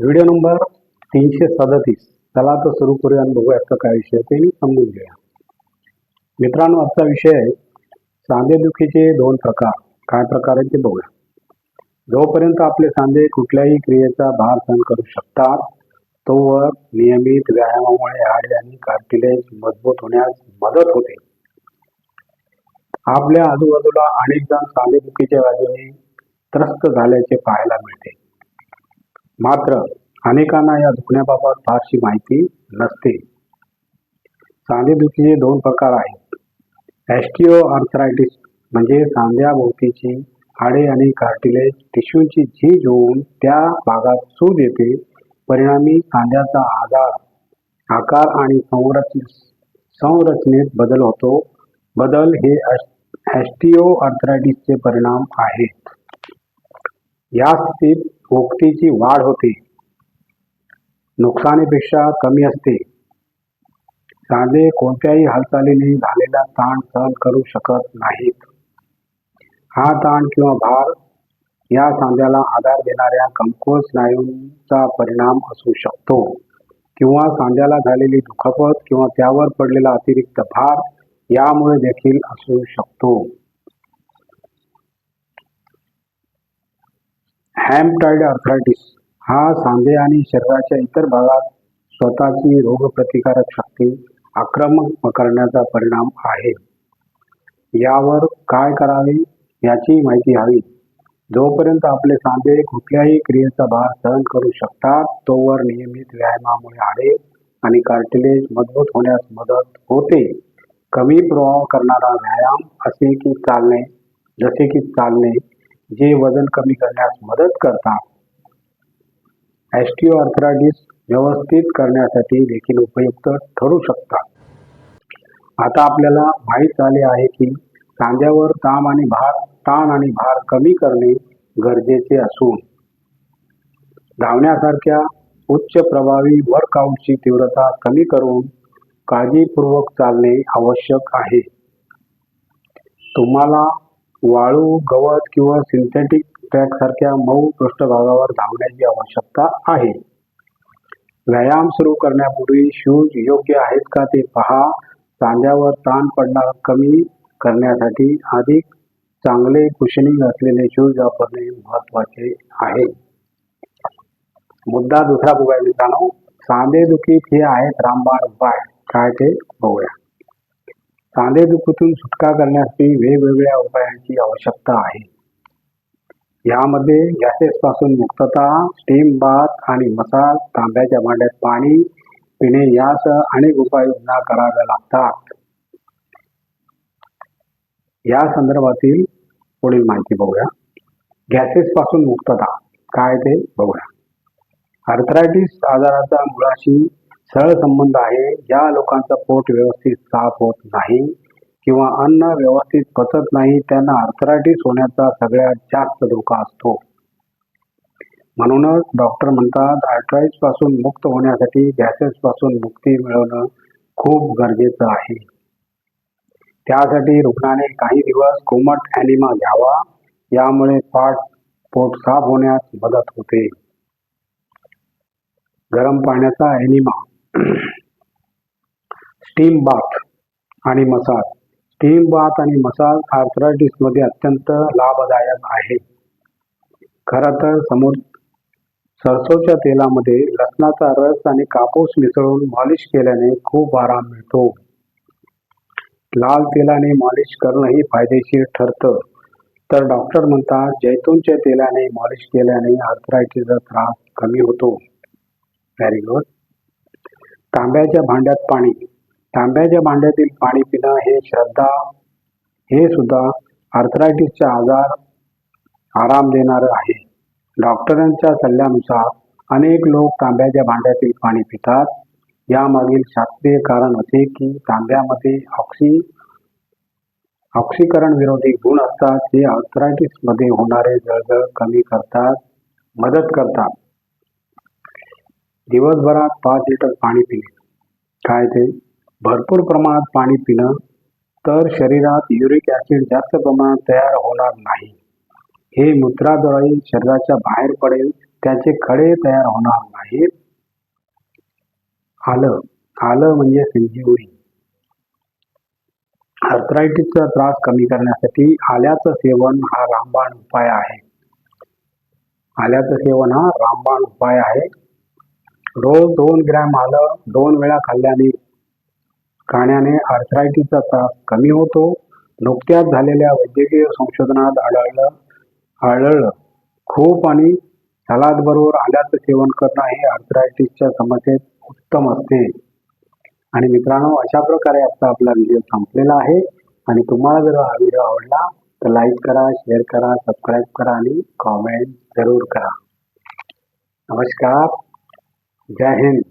Video number तीनशे सदतीस. चला तर सुरू करूया आणि बघूया आजचा काय विषय ते समजून घेऊया. मित्रांनो आजचा विषय आहे सांधेदुखीचे दोन प्रकार. काय प्रकार आहेत ते बघूया. जोपर्यंत आपले सांधे कुठल्याही क्रियेचा भार सहन करू शकतात तोवर नियमित व्यायामामुळे हाडे आणि कार्टिलेज मजबूत होण्यास मदत होते. आपल्या आजूबाजूला अनेक जण सांधेदुखीच्या व्याधीने त्रस्त झाल्याचे पाहायला मिळते. मात्र अनेकांना या दुखण्याबाबत फारशी माहिती नसते. सांधेदुखीचे दोन प्रकार आहेत. ॲस्टिओ आर्थरायटिस म्हणजे सांध्याभोवतीची हाडे आणि कार्टिलेज टिश्यूची झीज होऊन त्या भागात सूज येते. परिणामी सांध्याचा आजार आकार आणि संरचने संरचनेत बदल होतो. बदल हे ॲस्टिओ आर्थरायटिसचे परिणाम आहेत. या स्थितीत भोगतीची वाढ होते. नुकसानीपेक्षा कमी असते. सांधे कोणत्याही हालचालीने झालेला ताण सहन करू शकत नाहीत. हा ताण किंवा भार या सांध्याला आधार देणाऱ्या कमकुवत स्नायूंचा परिणाम असू शकतो किंवा सांध्याला झालेली दुखापत किंवा त्यावर पडलेला अतिरिक्त भार यामुळे देखील असू शकतो. हॅमटाईड आर्थरायटिस हा सांधे आणि शरीराच्या इतर भागात स्वतःची रोगप्रतिकारक शक्ती आक्रमक करण्याचा परिणाम आहे. यावर काय करावे याची माहिती हवी. जोपर्यंत आपले सांधे कुठल्याही क्रियेचा भार सहन करू शकतात तोवर नियमित व्यायामामुळे हाडे आणि कार्टिलेज मजबूत होण्यास मदत होते. कमी प्रभाव करणारा व्यायाम असे की चालणे जसे की चालणे जे वजन कमी करण्यास मदत करतात. ॲस्टिओआर्थरायटिस व्यवस्थित करण्यासाठी देखील उपयुक्त ठरू शकतात. आता आपल्याला माहीत झाले आहे की सांध्यावर ताण आणि भार ताण आणि भार कमी करणे गरजेचे असून धावण्यासारख्या उच्च प्रभावी वर्कआउटची तीव्रता कमी करून काळजीपूर्वक चालणे आवश्यक आहे. तुम्हाला वाळू गवत किंवा सिंथेटिक ट्रॅक सारख्या मऊ पृष्ठभागावर धावण्याची आवश्यकता आहे. व्यायाम सुरू करण्यापूर्वी शूज योग्य आहेत का ते पहा. सांध्यावर ताण पडणार कमी करण्यासाठी अधिक चांगले कुशनिंग असलेले शूज वापरणे महत्त्वाचे आहे. मुद्दा दुसरा बघूया मित्रांनो. सांधेदुखीत हे आहेत रामबाण उपाय. काय ते बघूया. सांधेदुखीतून सुटका करण्यासाठी वेगवेगळ्या उपायांची आवश्यकता आहे. यामध्ये गॅसेस पासून मुक्तता स्टीम बाथ आणि मसाज तांब्याच्या भांड्यात पाणी पिणे यासह अनेक उपाययोजना कराव्या लागतात. या संदर्भातील पुढील माहिती बघूया. गॅसेस पासून मुक्तता काय ते बघूया. अर्थरायटिस आजाराचा मुळाशी सरळ संबंध आहे. ज्या लोकांचा पोट व्यवस्थित साफ होत नाही किंवा अन्न व्यवस्थित पचत नाही त्यांना आर्थरायटिस होण्याचा सगळ्यात जास्त धोका असतो. म्हणूनच डॉक्टर म्हणतात आर्थरायटिसपासून मुक्त होण्यासाठी गॅसेस पासून मुक्ती मिळवणं खूप गरजेचं आहे. त्यासाठी रुग्णाने काही दिवस कोमट ॲनिमा घ्यावा. यामुळे पाठ पोट साफ होण्यास मदत होते. गरम पाण्याचा ॲनिमा स्टीम बाथ आणि मसाज. स्टीम बाथ आणि मसाज आर्थरायटिसमध्ये अत्यंत लाभदायक आहे. खरं तर समोर सरसोच्या तेलामध्ये लसणाचा रस आणि कापूस मिसळून मॉलिश केल्याने खूप आराम मिळतो. लाल तेलाने मॉलिश करणंही फायदेशीर ठरतं. तर डॉक्टर म्हणतात जैतूनच्या तेलाने मॉलिश केल्याने आर्थरायटिसचा त्रास कमी होतो. व्हेरी गुड तांब्याच्या भांड्यात पाणी. तांब्याच्या भांड्यातील पाणी पिणं हे श्रद्धा हे सुद्धा आर्थरायटिसचा आजार आराम देणारं आहे. डॉक्टरांच्या सल्ल्यानुसार अनेक लोक तांब्याच्या भांड्यातील पाणी पितात. यामागील शास्त्रीय कारण असे की तांब्यामध्ये ऑक्सी ऑक्सीकरण विरोधी गुण असतात. जे आर्थरायटिसमध्ये होणारे जळजळ कमी करतात मदत करतात. दिवसभरात पाच लिटर पाणी पिणे. काय ते? भरपूर प्रमाणात पाणी पिणं तर शरीरात युरिक ॲसिड जास्त प्रमाणात तयार होणार नाही. हे मूत्राद्वारे शरीराच्या बाहेर पडेल त्याचे खडे तयार होणार नाहीत. आलं. आलं म्हणजे संजीवनी. आर्थरायटिसचा त्रास कमी करण्यासाठी आल्याचं सेवन हा रामबाण उपाय आहे. आल्याचं सेवन हा रामबाण उपाय आहे. रोज दोन ग्रॅम आलं दोन वेळा खाल्ल्याने खाण्याने आर्थरायटीसचा त्रास कमी होतो. नुकत्याच झालेल्या वैद्यकीय संशोधनात आढळलं आढळलं. खूप आणि सलाद बरोबर आल्याचं सेवन करणं हे आर्थरायटीसच्या समस्येत उत्तम असते. आणि मित्रांनो अशा प्रकारे आजचा आपला व्हिडिओ संपलेला आहे. आणि तुम्हाला जर हा व्हिडिओ आवडला तर लाईक करा शेअर करा सबस्क्राईब करा आणि कॉमेंट जरूर करा. नमस्कार. जय हिंद